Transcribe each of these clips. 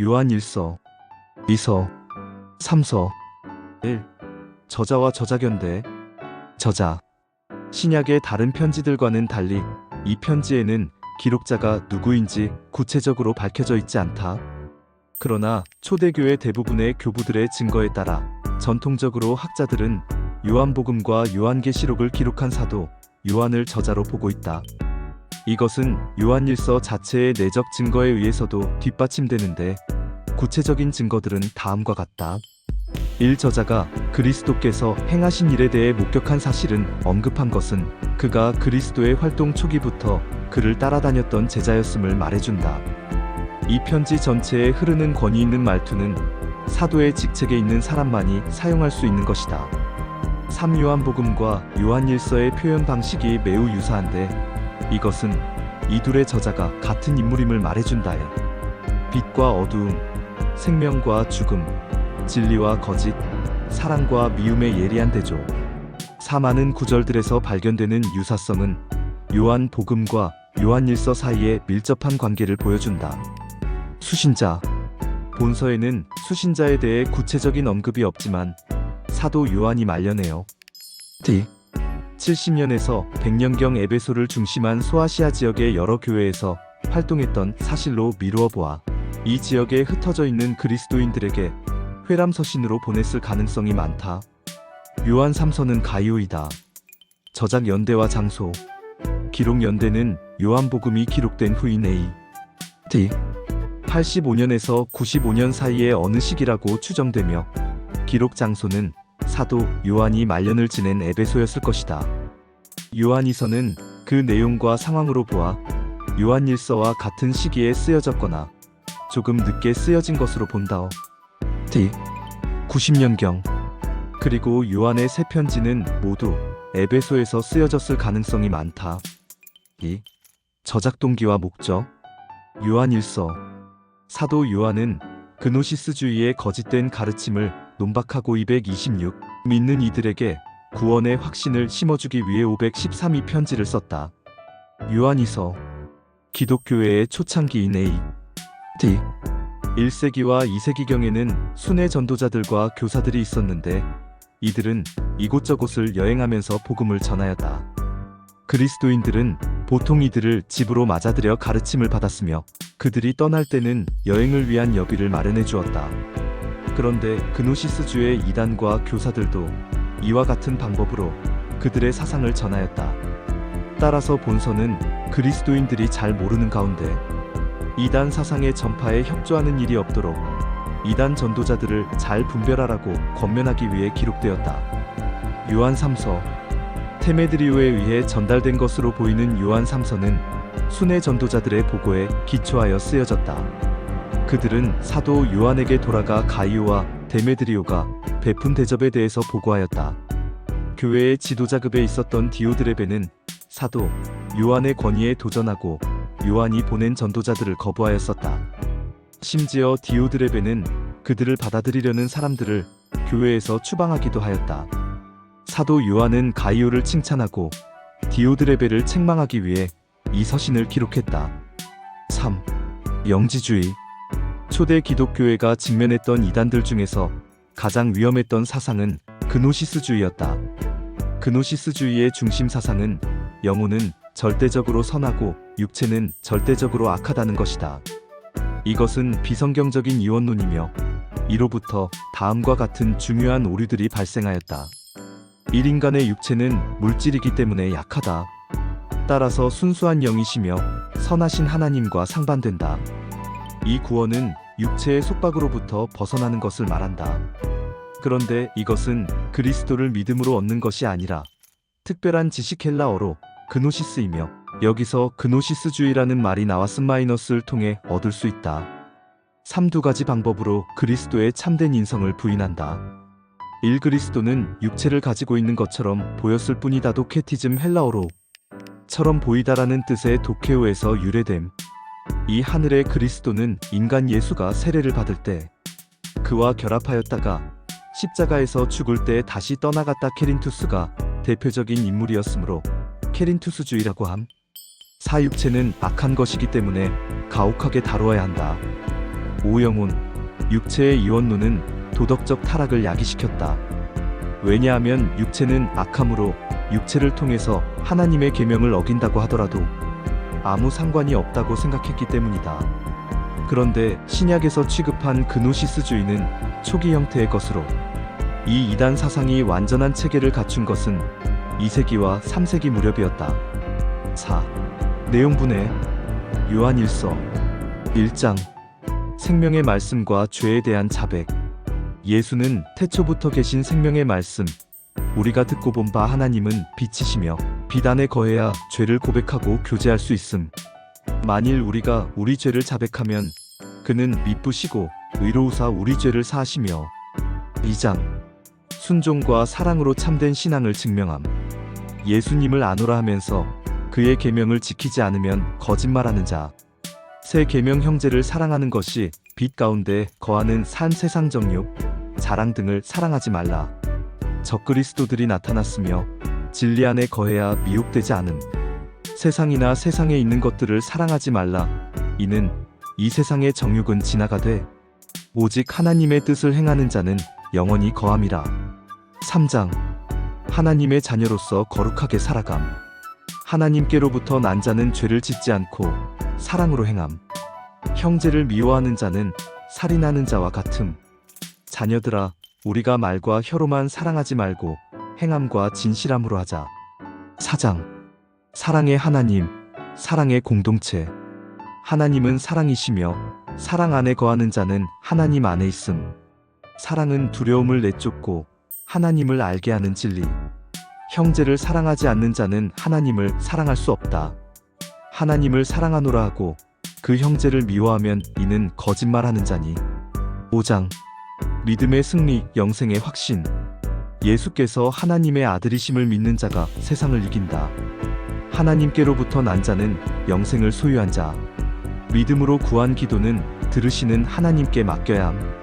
요한 1서, 2서, 3서, 1. 저자와 저자견대. 저자. 신약의 다른 편지들과는 달리 이 편지에는 기록자가 누구인지 구체적으로 밝혀져 있지 않다. 그러나 초대교회 대부분의 교부들의 증거에 따라 전통적으로 학자들은 요한복음과 요한계시록을 기록한 사도 요한을 저자로 보고 있다. 이것은 요한일서 자체의 내적 증거에 의해서도 뒷받침되는데 구체적인 증거들은 다음과 같다. 1. 저자가 그리스도께서 행하신 일에 대해 목격한 사실은 언급한 것은 그가 그리스도의 활동 초기부터 그를 따라다녔던 제자였음을 말해준다. 이 편지 전체에 흐르는 권위 있는 말투는 사도의 직책에 있는 사람만이 사용할 수 있는 것이다. 3. 요한복음과 요한일서의 표현 방식이 매우 유사한데 이것은 이 둘의 저자가 같은 인물임을 말해준다 해. 빛과 어두움, 생명과 죽음, 진리와 거짓, 사랑과 미움의 예리한 대조. 사많은 구절들에서 발견되는 유사성은 요한 복음과 요한 일서 사이의 밀접한 관계를 보여준다. 수신자. 본서에는 수신자에 대해 구체적인 언급이 없지만 사도 요한이 말려내요. D. 70년에서 100년경 에베소를 중심한 소아시아 지역의 여러 교회에서 활동했던 사실로 미루어 보아 이 지역에 흩어져 있는 그리스도인들에게 회람 서신으로 보냈을 가능성이 많다. 요한 3서는 가이오이다. 저작 연대와 장소. 기록 연대는 요한복음이 기록된 후인 A. D. 85년에서 95년 사이의 어느 시기라고 추정되며 기록 장소는 사도 요한이 말년을 지낸 에베소였을 것이다. 요한이서는 그 내용과 상황으로 보아 요한일서와 같은 시기에 쓰여졌거나 조금 늦게 쓰여진 것으로 본다오. D. 90년경. 그리고 요한의 세 편지는 모두 에베소에서 쓰여졌을 가능성이 많다. 2. 저작 동기와 목적. 요한일서. 사도 요한은 그노시스주의의 거짓된 가르침을 논박하고 226 믿는 이들에게 구원의 확신을 심어주기 위해 513이 편지를 썼다. 요한이서 기독교회의 초창기인 A. D. 1세기와 2세기경에는 순회 전도자들과 교사들이 있었는데 이들은 이곳저곳을 여행하면서 복음을 전하였다. 그리스도인들은 보통 이들을 집으로 맞아들여 가르침을 받았으며 그들이 떠날 때는 여행을 위한 여비를 마련해 주었다. 그런데 그노시스주의 이단과 교사들도 이와 같은 방법으로 그들의 사상을 전하였다. 따라서 본서는 그리스도인들이 잘 모르는 가운데 이단 사상의 전파에 협조하는 일이 없도록 이단 전도자들을 잘 분별하라고 권면하기 위해 기록되었다. 요한 3서 테메드리오에 의해 전달된 것으로 보이는 요한 3서는 순회 전도자들의 보고에 기초하여 쓰여졌다. 그들은 사도 요한에게 돌아가 가이오와 데메드리오가 베푼 대접에 대해서 보고하였다. 교회의 지도자급에 있었던 디오드레베는 사도 요한의 권위에 도전하고 요한이 보낸 전도자들을 거부하였었다. 심지어 디오드레베는 그들을 받아들이려는 사람들을 교회에서 추방하기도 하였다. 사도 요한은 가이오를 칭찬하고 디오드레베를 책망하기 위해 이 서신을 기록했다. 3. 영지주의 초대 기독교회가 직면했던 이단들 중에서 가장 위험했던 사상은 그노시스주의였다. 그노시스주의의 중심 사상은 영혼은 절대적으로 선하고 육체는 절대적으로 악하다는 것이다. 이것은 비성경적인 이원론이며 이로부터 다음과 같은 중요한 오류들이 발생하였다. 1인간의 육체는 물질이기 때문에 약하다. 따라서 순수한 영이시며 선하신 하나님과 상반된다. 이 구원은 육체의 속박으로부터 벗어나는 것을 말한다. 그런데 이것은 그리스도를 믿음으로 얻는 것이 아니라 특별한 지식 헬라어로 그노시스이며 여기서 그노시스주의라는 말이 나왔음 마이너스를 통해 얻을 수 있다. 3. 두 가지 방법으로 그리스도의 참된 인성을 부인한다. 1. 그리스도는 육체를 가지고 있는 것처럼 보였을 뿐이다 도케티즘 헬라어로 처럼 보이다라는 뜻의 도케오에서 유래됨. 이 하늘의 그리스도는 인간 예수가 세례를 받을 때 그와 결합하였다가 십자가에서 죽을 때 다시 떠나갔다 케린투스가 대표적인 인물이었으므로 케린투스주의라고 함. 사육체는 악한 것이기 때문에 가혹하게 다루어야 한다. 오영혼, 육체의 이원론은 도덕적 타락을 야기시켰다. 왜냐하면 육체는 악함으로 육체를 통해서 하나님의 계명을 어긴다고 하더라도 아무 상관이 없다고 생각했기 때문이다. 그런데 신약에서 취급한 그노시스주의는 초기 형태의 것으로 이 이단 사상이 완전한 체계를 갖춘 것은 2세기와 3세기 무렵이었다. 4. 내용 분해 요한 1서 1장 생명의 말씀과 죄에 대한 자백 예수는 태초부터 계신 생명의 말씀 우리가 듣고 본 바 하나님은 빛이시며 비단에 거해야 죄를 고백하고 교제할 수 있음 만일 우리가 우리 죄를 자백하면 그는 미쁘시고 의로우사 우리 죄를 사하시며 2장 순종과 사랑으로 참된 신앙을 증명함 예수님을 아노라 하면서 그의 계명을 지키지 않으면 거짓말하는 자. 새 계명 형제를 사랑하는 것이 빛 가운데 거하는 산 세상 정욕, 자랑 등을 사랑하지 말라. 적그리스도들이 나타났으며 진리 안에 거해야 미혹되지 않음. 세상이나 세상에 있는 것들을 사랑하지 말라. 이는 이 세상의 정욕은 지나가되 오직 하나님의 뜻을 행하는 자는 영원히 거함이라. 3장 하나님의 자녀로서 거룩하게 살아감. 하나님께로부터 난 자는 죄를 짓지 않고 사랑으로 행함. 형제를 미워하는 자는 살인하는 자와 같음. 자녀들아, 우리가 말과 혀로만 사랑하지 말고 행함과 진실함으로 하자. 사장. 사랑의 하나님, 사랑의 공동체. 하나님은 사랑이시며 사랑 안에 거하는 자는 하나님 안에 있음. 사랑은 두려움을 내쫓고 하나님을 알게 하는 진리. 형제를 사랑하지 않는 자는 하나님을 사랑할 수 없다. 하나님을 사랑하노라 하고 그 형제를 미워하면 이는 거짓말하는 자니. 5장 믿음의 승리, 영생의 확신. 예수께서 하나님의 아들이심을 믿는 자가 세상을 이긴다. 하나님께로부터 난 자는 영생을 소유한 자. 믿음으로 구한 기도는 들으시는 하나님께 맡겨야 함.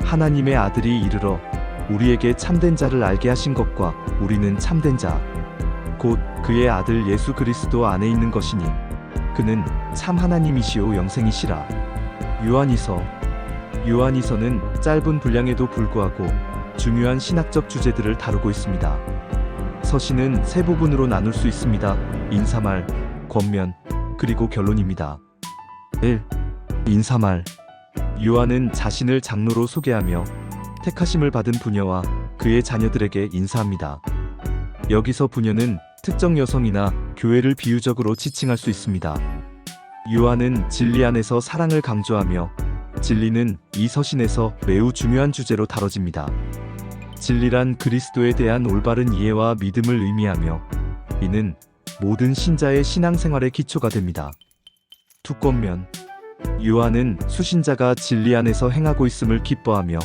하나님의 아들이 이르러 우리에게 참된 자를 알게 하신 것과 우리는 참된 자, 곧 그의 아들 예수 그리스도 안에 있는 것이니 그는 참 하나님이시오 영생이시라. 요한이서 요한이서는 짧은 분량에도 불구하고 중요한 신학적 주제들을 다루고 있습니다. 서신은 세 부분으로 나눌 수 있습니다. 인사말, 권면, 그리고 결론입니다. 1. 인사말 요한은 자신을 장로로 소개하며 택하심을 받은 부녀와 그의 자녀들에게 인사합니다. 여기서 부녀는 특정 여성이나 교회를 비유적으로 지칭할 수 있습니다. 요한은 진리 안에서 사랑을 강조하며 진리는 이 서신에서 매우 중요한 주제로 다뤄집니다. 진리란 그리스도에 대한 올바른 이해와 믿음을 의미하며 이는 모든 신자의 신앙생활의 기초가 됩니다. 두권면 요한은 수신자가 진리 안에서 행하고 있음을 기뻐하며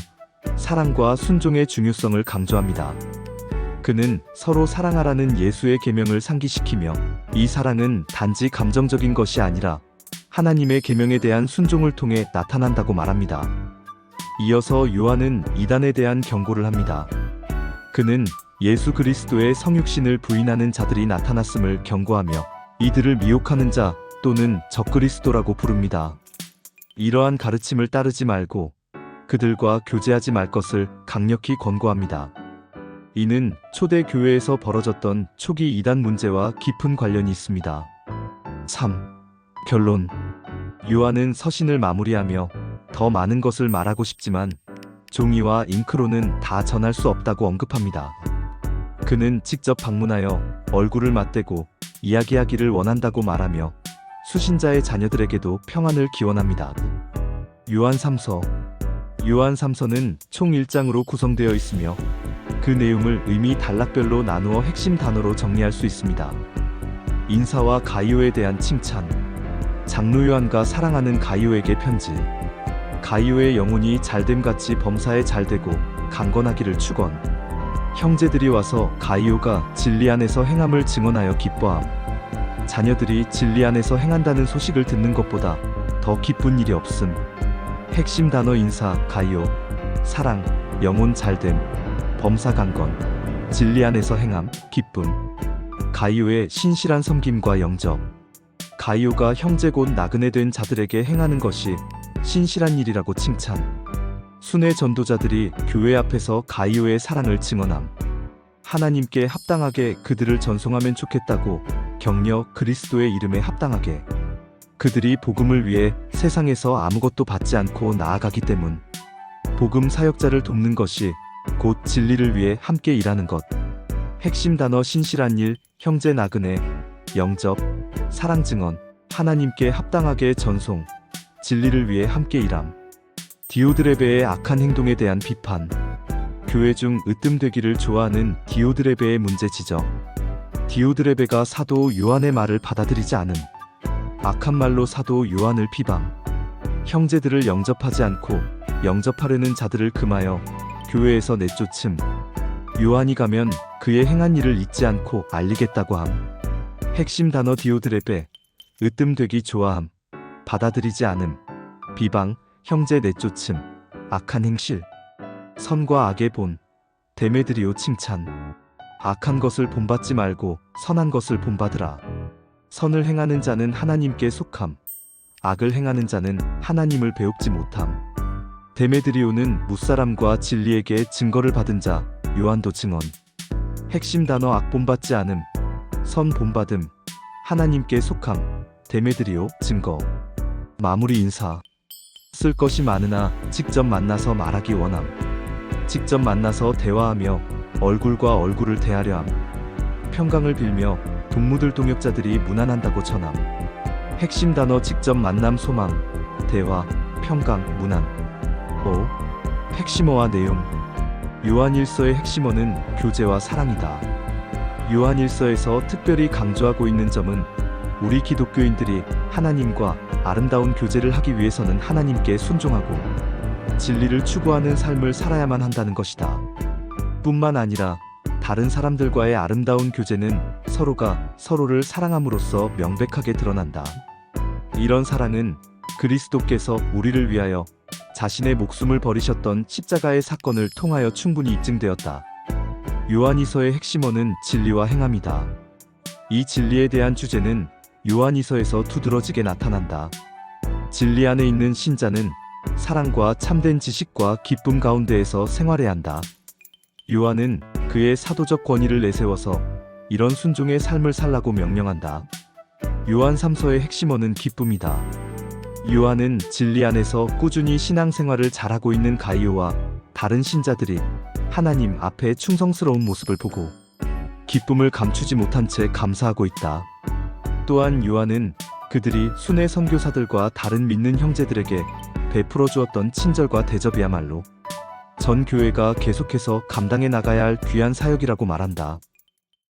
사랑과 순종의 중요성을 강조합니다. 그는 서로 사랑하라는 예수의 계명을 상기시키며 이 사랑은 단지 감정적인 것이 아니라 하나님의 계명에 대한 순종을 통해 나타난다고 말합니다. 이어서 요한은 이단에 대한 경고를 합니다. 그는 예수 그리스도의 성육신을 부인하는 자들이 나타났음을 경고하며 이들을 미혹하는 자 또는 적그리스도라고 부릅니다. 이러한 가르침을 따르지 말고 그들과 교제하지 말 것을 강력히 권고합니다. 이는 초대 교회에서 벌어졌던 초기 이단 문제와 깊은 관련이 있습니다. 3. 결론 요한은 서신을 마무리하며 더 많은 것을 말하고 싶지만 종이와 잉크로는 다 전할 수 없다고 언급합니다. 그는 직접 방문하여 얼굴을 맞대고 이야기하기를 원한다고 말하며 수신자의 자녀들에게도 평안을 기원합니다. 요한 3서 요한 3서는 총 1장으로 구성되어 있으며 그 내용을 의미 단락별로 나누어 핵심 단어로 정리할 수 있습니다. 인사와 가이오에 대한 칭찬, 장로 요한과 사랑하는 가이오에게 편지, 가이오의 영혼이 잘됨같이 범사에 잘되고 강건하기를 축원. 형제들이 와서 가이오가 진리 안에서 행함을 증언하여 기뻐함. 자녀들이 진리 안에서 행한다는 소식을 듣는 것보다 더 기쁜 일이 없음. 핵심 단어 인사, 가이오, 사랑, 영혼 잘됨, 범사 강건, 진리 안에서 행함, 기쁨. 가이오의 신실한 섬김과 영접. 가이오가 형제 곧 나그네 된 자들에게 행하는 것이 신실한 일이라고 칭찬. 순회 전도자들이 교회 앞에서 가이오의 사랑을 증언함. 하나님께 합당하게 그들을 전송하면 좋겠다고 격려 그리스도의 이름에 합당하게. 그들이 복음을 위해 세상에서 아무것도 받지 않고 나아가기 때문. 복음 사역자를 돕는 것이 곧 진리를 위해 함께 일하는 것. 핵심 단어 신실한 일, 형제 나그네, 영접, 사랑 증언, 하나님께 합당하게 전송, 진리를 위해 함께 일함. 디오드레베의 악한 행동에 대한 비판. 교회 중 으뜸되기를 좋아하는 디오드레베의 문제 지적. 디오드레베가 사도 요한의 말을 받아들이지 않음. 악한 말로 사도 요한을 비방. 형제들을 영접하지 않고 영접하려는 자들을 금하여 교회에서 내쫓음. 요한이 가면 그의 행한 일을 잊지 않고 알리겠다고 함. 핵심 단어 디오드레베. 으뜸되기 좋아함. 받아들이지 않음. 비방, 형제 내쫓음. 악한 행실. 선과 악의 본. 데메드리오 칭찬. 악한 것을 본받지 말고 선한 것을 본받으라. 선을 행하는 자는 하나님께 속함. 악을 행하는 자는 하나님을 배웁지 못함. 데메드리오는 무사람과 진리에게 증거를 받은 자, 요한도 증언. 핵심 단어 악 본받지 않음, 선 본받음, 하나님께 속함, 데메드리오 증거. 마무리 인사. 쓸 것이 많으나 직접 만나서 말하기 원함. 직접 만나서 대화하며 얼굴과 얼굴을 대하려 함. 평강을 빌며 동무들 동역자들이 무난한다고 전함. 핵심 단어 직접 만남 소망, 대화, 평강, 무난. 5. 핵심어와 내용. 요한일서의 핵심어는 교제와 사랑이다. 요한일서에서 특별히 강조하고 있는 점은 우리 기독교인들이 하나님과 아름다운 교제를 하기 위해서는 하나님께 순종하고 진리를 추구하는 삶을 살아야만 한다는 것이다. 뿐만 아니라 다른 사람들과의 아름다운 교제는 서로가 서로를 사랑함으로써 명백하게 드러난다. 이런 사랑은 그리스도께서 우리를 위하여 자신의 목숨을 버리셨던 십자가의 사건을 통하여 충분히 입증되었다. 요한이서의 핵심어는 진리와 행함이다. 이 진리에 대한 주제는 요한이서에서 두드러지게 나타난다. 진리 안에 있는 신자는 사랑과 참된 지식과 기쁨 가운데에서 생활해야 한다. 요한은 그의 사도적 권위를 내세워서 이런 순종의 삶을 살라고 명령한다. 요한 3서의 핵심어는 기쁨이다. 요한은 진리 안에서 꾸준히 신앙생활을 잘하고 있는 가이오와 다른 신자들이 하나님 앞에 충성스러운 모습을 보고 기쁨을 감추지 못한 채 감사하고 있다. 또한 요한은 그들이 순회 선교사들과 다른 믿는 형제들에게 베풀어 주었던 친절과 대접이야말로 전 교회가 계속해서 감당해 나가야 할 귀한 사역이라고 말한다.